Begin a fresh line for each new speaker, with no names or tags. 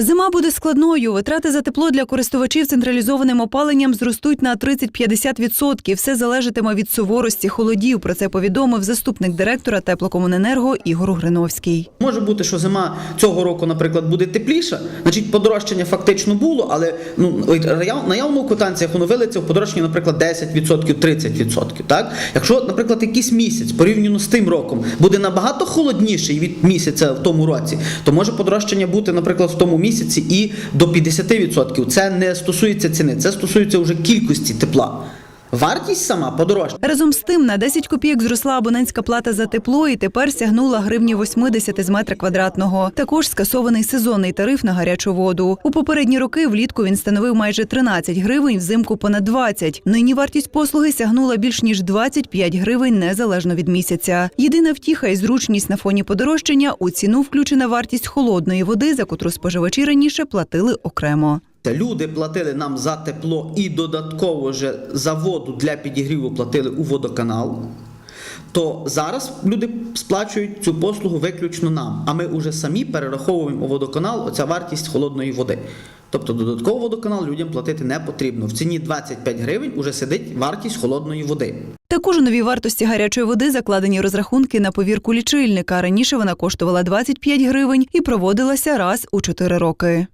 Зима буде складною. Витрати за тепло для користувачів централізованим опаленням зростуть на 30-50%. Все залежатиме від суворості холодів. Про це повідомив заступник директора теплокомуненерго Ігор Гриновський.
Може бути, що зима цього року, наприклад, буде тепліша, значить подорожчання фактично було, але ну наявно у квитанціях воно вилиться в подорожчання, наприклад, 10%, 30%. Так? Якщо, наприклад, якийсь місяць порівняно з тим роком буде набагато холодніший від місяця в тому році, то може подорожчання бути, наприклад, в тому місяці і до 50%. Це не стосується ціни, це стосується вже кількості тепла. Вартість сама подорожча.
Разом з тим на 10 копійок зросла абонентська плата за тепло і тепер сягнула гривні 80 з метра квадратного. Також скасований сезонний тариф на гарячу воду. У попередні роки влітку він становив майже 13 гривень, взимку понад 20. Нині вартість послуги сягнула більш ніж 25 гривень незалежно від місяця. Єдина втіха і зручність на фоні подорожчання у ціну включена вартість холодної води, за котру споживачі раніше платили окремо.
Та Люди платили нам за тепло і додатково вже за воду для підігріву платили у водоканал. То зараз люди сплачують цю послугу виключно нам, а ми вже самі перераховуємо у водоканал оця вартість холодної води. Тобто додатково водоканал людям платити не потрібно. В ціні 25 гривень уже сидить вартість холодної води.
Також у новій вартості гарячої води закладені розрахунки на повірку лічильника. Раніше вона коштувала 25 гривень і проводилася раз у 4 роки.